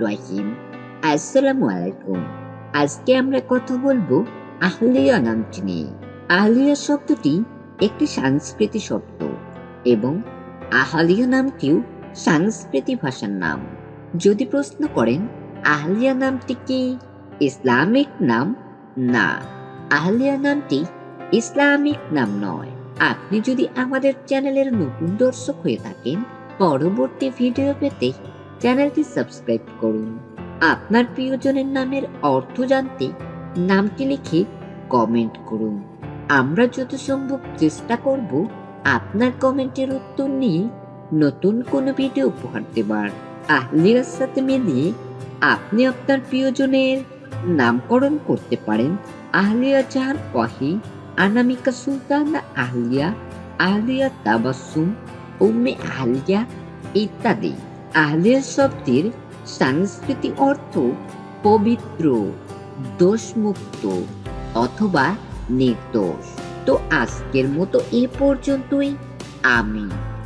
রহিম আসসালামু আলাইকুম আজকে আমরা কথা বলব আহলিয়া নামটি নিয়ে। আহলিয়া শব্দটি একটি সাংস্কৃতিক শব্দ এবং আহলিয়া নামটিও সাংস্কৃতিক ভাষার নাম। যদি প্রশ্ন করেন, আহলিয়া নামটি কি? ইসলামিক নাম? না, আহলিয়া নামটি ইসলামিক নাম নয়। আপনি যদি আমাদের চ্যানেলের নতুন দর্শক হয়ে থাকেন পরবর্তী ভিডিও পেতে চ্যানেলটি সাবস্ক্রাইব করুন। আপনার প্রিয়জনের নামের অর্থ জানতে নামটি লিখে কমেন্ট করুন। আমরা যত সম্ভব চেষ্টা করব আপনার কমেন্টের উত্তর নিয়ে নতুন কোনো ভিডিও উপহার দেবার। আহলিয়ার সাথে মিলিয়ে আপনি আপনার প্রিয়জনের নামকরণ করতে পারেন। আহলিয়া জাহান ওয়াহি, আনামিকা সুলতানা, আহলিয়া আহলিয়া তাবাসুম উম্মে আহলিয়া ইত্যাদি। আহলিয়া শব্দের সাংস্কৃতিক অর্থ পবিত্র, দোষমুক্ত অথবা নির্দোষ। তো আজকের মতো এ পর্যন্তই। আমি